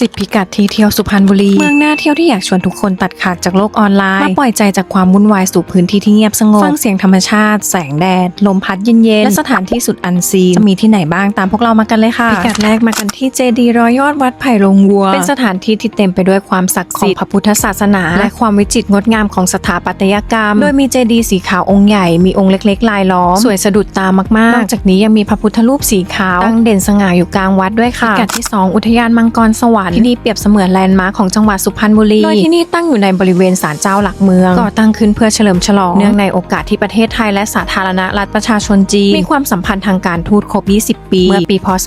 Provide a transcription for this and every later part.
สิบพิกัดที่เที่ยวสุพรรณบุรี เมืองน่าเที่ยวที่อยากชวนทุกคนตัดขาดจากโลกออนไลน์ มาปล่อยใจจากความวุ่นวายสู่พื้นที่ที่เงียบสงบ ฟังเสียงธรรมชาติ แสงแดด ลมพัดเย็นๆ และสถานที่สุดอันซีน จะมีที่ไหนบ้างตามพวกเรามากันเลยค่ะ พิกัดแรกมากันที่เจดีย์ร้อยยอดวัดไผ่ลงวัว เป็นสถานที่ที่เต็มไปด้วยความศักดิ์สิทธิ์ของพระพุทธศาสนา และความวิจิตรงดงามของสถาปัตยกรรม โดยมีเจดีย์สีขาวองค์ใหญ่ มีองค์เล็ก ๆ ลายล้อม สวยสะดุดตามากๆนอกจากนี้ยังมีพระพุทธรูปสีขาวตั้งเด่นสง่าอยู่กลางวัดด้วยค่ะพิกัดที่ 2 อุทยานมังกรสวรรค์ที่นี่เปรียบเสมือนแลนด์มาร์คของจังหวัดสุพรรณบุรีโดยที่นี่ตั้งอยู่ในบริเวณศาลเจ้าหลักเมืองก่อตั้งขึ้นเพื่อเฉลิมฉลองเนื่องในโอกาสที่ประเทศไทยและสาธารณรัฐประชาชนจีนมีความสัมพันธ์ทางการทูตครบ 20 ปี เมื่อปีพศ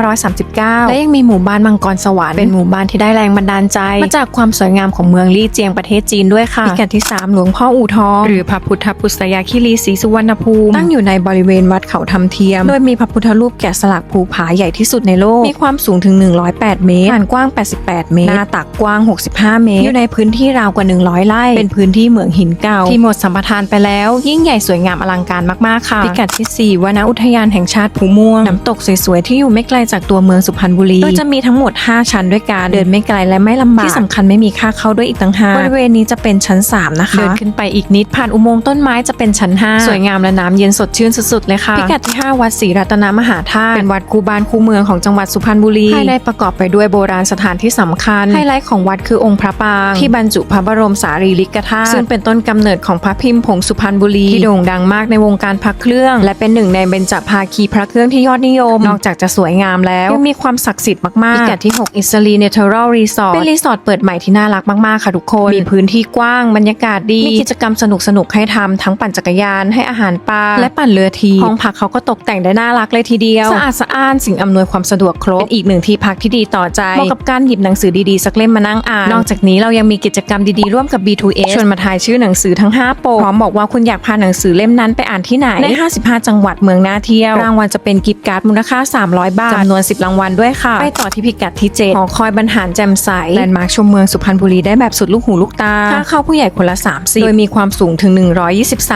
2539 และยังมีหมู่บ้านมังกรสวรรค์เป็นหมู่บ้านที่ได้แรงบันดาลใจ มาจากความสวยงามของเมืองลี่เจียงประเทศจีนด้วยค่ะพิกัดที่ 3 หลวงพ่ออู่ทองหรือพระพุทธปุษยาคิรีศรีสุวรรณภูมิตั้งอยู่ในบริเวณวัดเขาทำเทียม โดยมีพระพุทธรูปแกะสลักภูผาใหญ่ที่สุดในโลกมีความสูงถึง 108 เมตรผ่านกว้าง 88 เมตร หน้าตักกว้าง 65 เมตร อยู่ในพื้นที่ราวกว่า 100 ไร่ เป็นพื้นที่เหมืองหินเก่า ที่หมดสัมปทานไปแล้ว ยิ่งใหญ่สวยงามอลังการมากๆ ค่ะ พิกัดที่ 4 วนอุทยานแห่งชาติภูม่วง น้ำตกสวยๆ ที่อยู่ไม่ไกลจากตัวเมืองสุพรรณบุรี โดยจะมีทั้งหมด 5 ชั้นด้วยกัน เดินไม่ไกลและไม่ลำบาก ที่สำคัญไม่มีค่าเข้าด้วยอีกต่างหาก บริเวณนี้จะเป็นชั้น 3 นะคะ เดินขึ้นไปอีกนิดผ่านอุโมงค์ต้นไม้จะเป็นชั้น 5 สวยงามและน้ำเย็นสดชื่นสุดๆเลยค่ะ พิกัดที่ 5 วัดศรีรัตนมหาธาตุ เป็นวัดคูบานคูเมืองของจังหวัดสุพรรณบุรี ภายในประกอบไปด้วยโบราณสถานที่สำคัญ ไฮไลท์ของวัดคือองค์พระปาง ที่บรรจุพระบรมสารีริกธาตุซึ่งเป็นต้นกำเนิดของพระพิมพ์ผงสุพรรณบุรีที่โด่งดังมากในวงการพระเครื่อง และเป็นหนึ่งในเบญจภาคีพระเครื่องที่ยอดนิยม นอกจากจะสวยงามแล้วยังมีความศักดิ์สิทธิ์มากๆพิกัดที่ 6 อิสรีเนเทอรัลรีสอร์ทเป็นรีสอร์ทเปิดใหม่ที่น่ารักมากๆค่ะทุกคน มีพื้นที่กว้างบรรยากาศดี มีกิจกรรมสนุกๆให้ทำทั้งปั่นจักรยานให้อาหารปลาและปั่นเรือทีห้องพักเขาก็ตกแต่งได้น่ารักเลยทีเดียวสะอาดสะอ้านสิ่งอำนวยความสะดวกครบเป็นอีกหนึ่งที่พักที่ดีต่อใจเหมาะกับการหยิบหนังสือดีๆ สักเล่มมานั่งอ่าน นอกจากนี้เรายังมีกิจกรรมดีๆ ร่วมกับ B2S ชวนมาทายชื่อหนังสือทั้ง5โปก พร้อมบอกว่าคุณอยากพาหนังสือเล่มนั้นไปอ่านที่ไหน ใน 55 จังหวัดเมืองน่าเที่ยว รางวัลจะเป็นกิฟต์การ์ดมูลค่า 300 บาทจำนวน 10 รางวัลด้วยค่ะ ไปต่อที่พิกัดที่7หอคอยบรรหารแจ่มใสแลนด์มาร์คชมเมืองสุพรรณบุรีได้แบบสุดลูกหูลูกตาค่าเข้าผู้ใหญ่คนละ 30 โดยมีความสูงถึง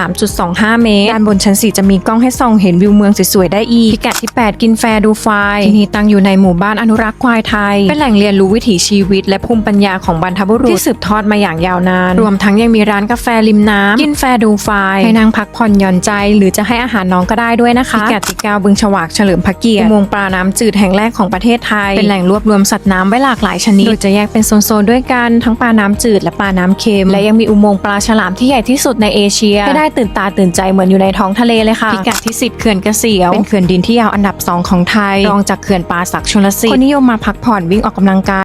123.25 เมตรด้านบนชั้น 4 จะมีกล้องให้ส่องเห็นวิวเมืองสวยๆได้อีกพิกัดที่ 8 กินแฟร์ดูไฟที่นี่ตั้งอยู่ในหมู่บ้านอนุรักษ์ควายไทยเป็นล่งเรียนรู้วิถีชีวิต และภูมิปัญญาของบรรพบุรุษที่สืบทอดมาอย่างยาวนาน รวมทั้งยังมีร้านกาแฟริมน้ำกินแฟร์ดูไฟให้นั่งพักผ่อนหย่อนใจ หรือจะให้อาหารน้องก็ได้ด้วยนะคะพิกัดที่เก้าบึงฉวากเฉลิมพระเกียรติอุโมงค์ปลาน้ำจืดแห่งแรกของประเทศไทย เป็นแหล่งรวบรวมสัตว์น้ำไว้หลากหลายชนิดโดยจะแยกเป็นโซนๆด้วยกันทั้งปลาน้ำจืดและปลาน้ำเค็มและยังมีอุโมงค์ปลาฉลามที่ใหญ่ที่สุดในเอเชียให้ได้ตื่นตาตื่นใจเหมือนอยู่ในท้องทะเลเลยค่ะพิกัดที่ 10เขื่อนเกษียวเป็นเขื่อนดินที่ยาวอันดับ 2 ของไทยรองจากเขื่อนป่าศักดิ์ชลสิทธิ์คนนิยมมาพักผ่อนวิ่งออกกำลังกาย